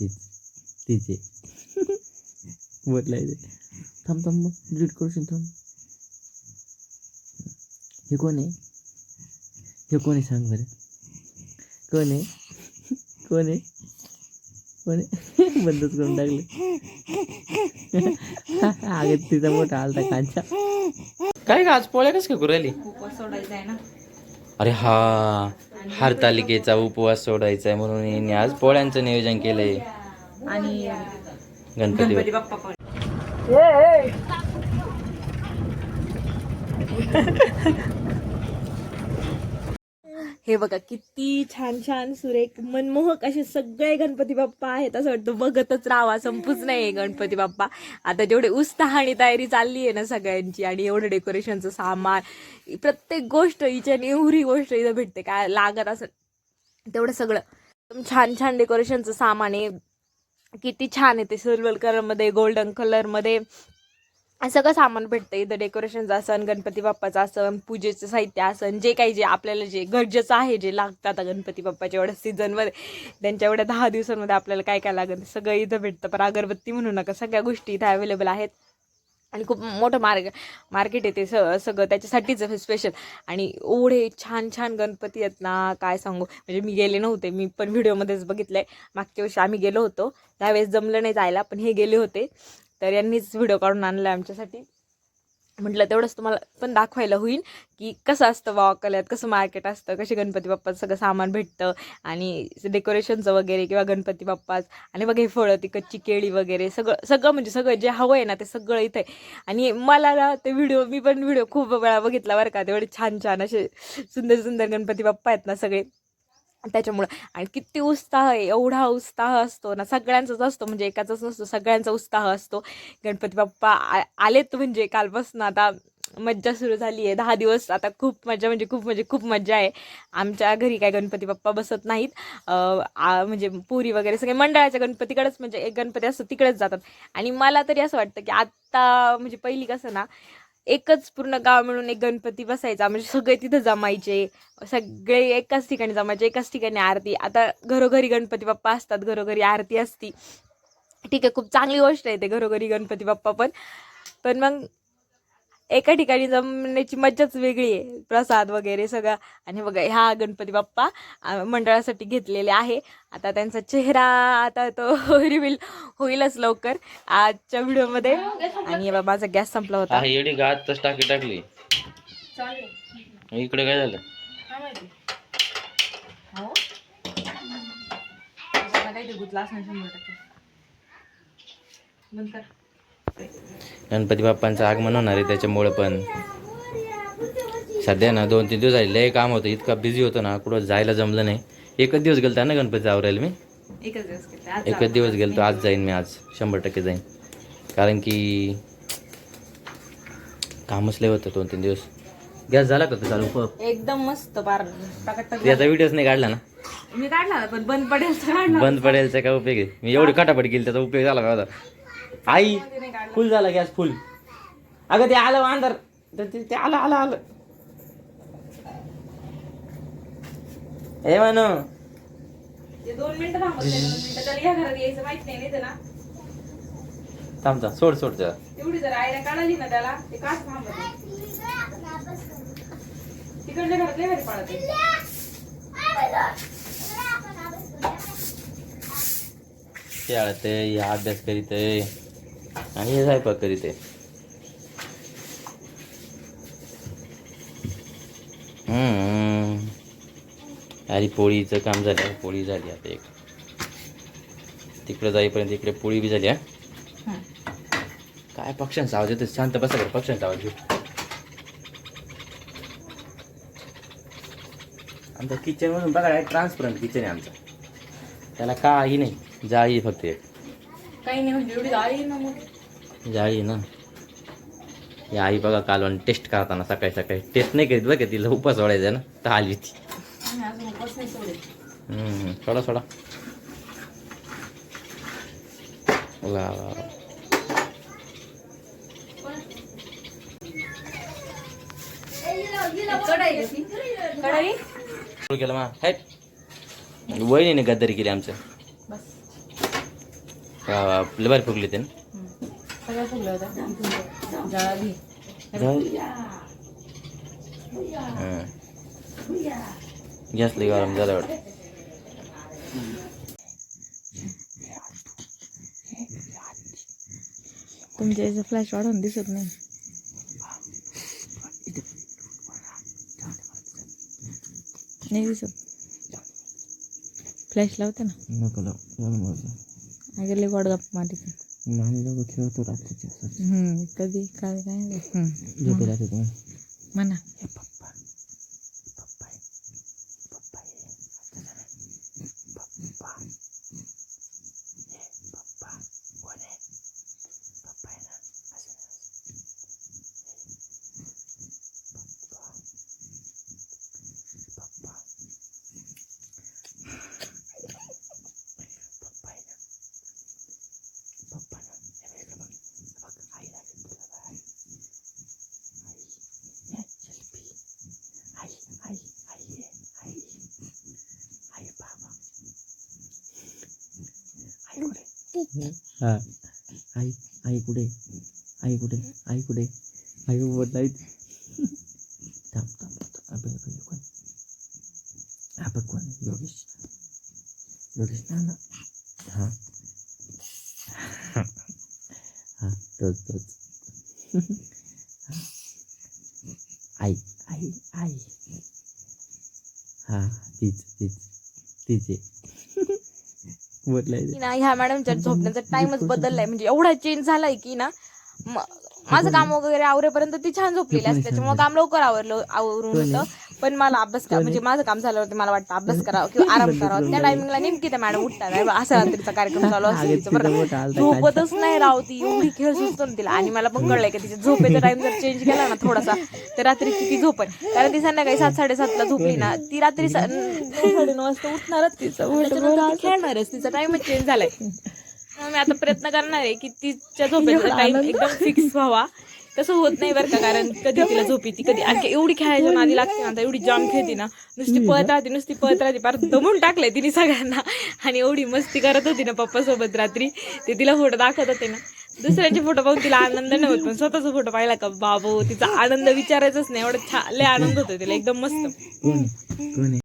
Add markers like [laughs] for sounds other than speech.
तीच तीच आहे. [laughs] बदलायचं थांब थांब मग. डिलीट करूशील थांब. हे कोण आहे? हे कोण आहे? सांग बरं. कोण आहे? [laughs] कोण आहे? कोण आहे? [laughs] बंदच करून टाकले. अगं तिचा मोठा आलता कांचा. काय का आज पोळ्या कस काय करू राहिली? सोडायचा आहे ना. अरे हा हरतालिकेचा उपवास सोडायचा आहे म्हणून हिने आज पोळ्यांचं नियोजन केलंय. आणि गणपती गणपती [laughs] हे बघा किती छान छान सुरेख मनमोहक असे सगळे गणपती बाप्पा आहेत असं वाटतं. बघतच राहावा संपूच नाही गणपती बाप्पा. आता जेवढे उत्साह आणि तयारी चालली आहे ना सगळ्यांची आणि एवढं डेकोरेशनचं सामान प्रत्येक गोष्ट हिच्या एवढी गोष्ट इथं भेटते. काय लागत असं तेवढं सगळं. छान छान डेकोरेशनचं सामान आहे. किती छान आहे ते सिल्वर कलरमध्ये गोल्डन कलरमध्ये. सगळं सामान भेटतं इथं डेकोरेशनचं असन गणपती बाप्पाचं असन पूजेचं साहित्य आसन जे काही जे आपल्याला जे गरजेचं आहे जे लागतं आता गणपती बाप्पाच्या एवढ्या सीझनमध्ये त्यांच्या एवढ्या दहा दिवसांमध्ये आपल्याला काय काय लागतं सगळं इथं भेटतं. पण अगरबत्ती म्हणू नका सगळ्या गोष्टी इथं अवेलेबल आहेत. आणि खूप मोठं मार्ग मार्केट येते स सगळं त्याच्यासाठीच स्पेशल आणि एवढे छान छान गणपती आहेत ना काय सांगू? म्हणजे मी गेले नव्हते मी पण व्हिडिओमध्येच बघितलं आहे मागच्या वर्षी आम्ही गेलो होतो. त्यावेळेस जमलं नाही जायला पण हे गेले होते. तर यांनीच व्हिडिओ काढून आणला आमच्यासाठी. म्हटलं तेवढंच तुम्हाला पण दाखवायला होईल की कसं असतं बा अकोल्यात कसं मार्केट असतं कसे गणपती बाप्पाचं सगळं सामान भेटतं आणि डेकोरेशनचं वगैरे किंवा गणपती बाप्पाच आणि बघा हे फळं ती कच्ची केळी वगैरे सगळं सगळं म्हणजे सगळं जे हवं आहे ना ते सगळं इथं आहे. आणि मला ना ते व्हिडिओ मी पण व्हिडिओ खूप वेळा बघितला बरं का तेवढे छान छान असे सुंदर सुंदर गणपती बाप्पा आहेत ना सगळे. त्याच्यामुळं. आणि किती उत्साह आहे एवढा उत्साह असतो ना सगळ्यांचाच असतो म्हणजे एकाचाच नसतो सगळ्यांचा उत्साह असतो. गणपती बाप्पा आ आलेत म्हणजे कालपासून आता मज्जा सुरू झाली आहे. दहा दिवस आता खूप मजा म्हणजे खूप म्हणजे खूप मजा आहे. आमच्या घरी काय गणपती बाप्पा बसत नाहीत. म्हणजे पुरी वगैरे सगळे मंडळाच्या गणपतीकडेच म्हणजे एक गणपती असतो तिकडेच जातात. आणि मला तरी असं वाटतं की आत्ता म्हणजे पहिली कसं ना एकच पूर्ण गाव मिळून एक गणपती बसायचा. म्हणजे सगळे तिथं जमायचे. सगळे एकाच ठिकाणी जमायचे एकाच ठिकाणी आरती. आता घरोघरी गणपती बाप्पा असतात घरोघरी आरती असती. ठीक आहे खूप चांगली गोष्ट आहे ते घरोघरी गणपती बाप्पा पण. पण मग एका ठिकाणी जमण्याची मज्जाच वेगळी आहे. प्रसाद वगैरे सगळं. आणि बघा ह्या गणपती बाप्पा मंडळासाठी घेतलेले आहे. आता त्यांचा चेहरा आता तो [laughs] रिव्हील होईलच लवकर आजच्या व्हिडिओमध्ये. आणि बा माझा गॅस संपला होता. हा एवढी गात तस टाकी टाकली. इकडे काय झालं? गणपती बाप्पांचं आगमन होणार आहे त्याच्यामुळे पण. सध्या ना दोन तीन दिवस झाले लय काम होतं इतका बिझी होतो ना कुठं जायला जमलं नाही. एकच दिवस गेलता ना गणपती आवरायला मी? एकच दिवस केलं. आज जाईन मी आज शंभर टक्के जाईन. कारण की कामच लय होतं दोन तीन दिवस. गॅस झाला का चालू एकदम मस्त बार याचा व्हिडिओच नाही काढला ना? मी काढला पण बंद पडेल बंद पडेलचा काय उपयोग आहे? मी एवढी कटापट केली त्याचा उपयोग झाला का होता आई फुल झाला गॅस फुल. अगं ते आलं अंदर ते- आलं आलं आलं. हे म्हणू. दोन मिनिटं या यायचं माहीत नाही थांब थांब सोड सोड जरा. तेवढी जर आयला काढाली ना त्याला ते काच थांबत नाही. तिकडच्या घरात लय भारी पळते. खेळत आहे हा अभ्यास करीत आहे. आणि हे स्वयंपाक करीत आहे. अरे पोळीचं काम झालं पोळी झाली आता एक. तिकडे जाईपर्यंत इकडे पोळी बी झाली काय पक्ष्यांचा आवाज येतो शांत बसा बरं पक्ष्यांचा आवाज येतो आमच्या किचन मधून बघा ट्रान्सपरंट किचन आहे आमचं. त्याला काही नाही जाळी फक्त एक. काही नाही म्हणजे एवढी आळी ना मग. जाळी ना. ही आई बघा कालवण टेस्ट करताना सकाळी सकाळी. टेस्ट नाही करीत बघा तिला उपास सोडायचा ना. तर आली ती. नाही सोडा सोडा. वा केलं वहिनीने गद्दारी केली आमचं. लय भारी फुगले ते सगळ्या फुगल्या होत्या जळाली गॅस लई गरम झाला वाटतं. तुमच्या याचं फ्लॅश वाढवून दिसत नाही. नाही दिसत. फ्लॅश लावते ना. नको लावू. लई वाढ गप्प मारी नानी लोक खेळतो रात्रीचे हम्म कधी? काय काय. झोपे राहते तुम्ही? म्हणा. हे पप्पा आहे. पप्पा आहे. पप्पा हे पप्पा कोण आहे पप्पा आहे ना असं नाही, असं. पप्पा पप्पा पप्पा आहे ना पप्पा ना हे बघ, इकडं बघ. बघ आई लागेल तुला बघ, आई. आई हे शिल्पी आई आई आई ये, आई आई बाबा आई कुठे हा. आई आई कुठे? आई कुठे? आई कुठे? आई बोलत नाही थांब थांब थांब. अबे अबे कोण हा कोण? योगेश. योगेश ना ना हा. हा तोच तोच. आई आई आई. हा तीच तीच तीच आहे. की ना ह्या मॅडमच्या झोपण्याचा टाइमच बदललाय. म्हणजे एवढा चेंज झालाय की ना माझं काम वगैरे आवरेपर्यंत ती छान झोपलेली असते. त्याच्यामुळे काम लवकर आवरलं आवरून होतं. पण मला अभ्यास करा. म्हणजे माझं काम झाल्यावरती मला वाटतं अभ्यास करावं किंवा आराम करावा त्या टायमिंगला नेमकी त्या मॅडम उठतात. असा रात्रीचा कार्यक्रम चालू बरं. झोपतच नाही राव ती. एवढी खेळ सुचतो ना तिला. आणि मला पण कळलंय की तिच्या झोपेचा टाइम जर चेंज केला ना थोडासा तर रात्रीची ती झोपण कारण ती संध्याकाळी सात साडेसातला झोपली ना. ती रात्री सा- नऊ वाजता उठणारच तिचं. खेळणारच. तिचा टाइमच चेंज झालाय. मी आता प्रयत्न करणार आहे की तिच्या झोपेचा टाइम एकदम फिक्स व्हावा. तसं होत नाही बरं का कारण कधी तिला झोप येते कधी आणखी एवढी खेळायच्या नादी लागते ना आता एवढी जाम खेळते ना नुसती पळत राहते नुसती पळत राहते फार दमून टाकलंय तिने सगळ्यांना. आणि एवढी मस्ती करत होती ना पप्पा सोबत रात्री ते तिला फोटो दाखवत होते ना. दुसऱ्यांचे फोटो पाहून तिला आनंद नाही होत पण स्वतःचा फोटो पाहिला का बाबू तिचा आनंद विचारायचाच नाही एवढा छान लय आनंद होतो तिला एकदम मस्त.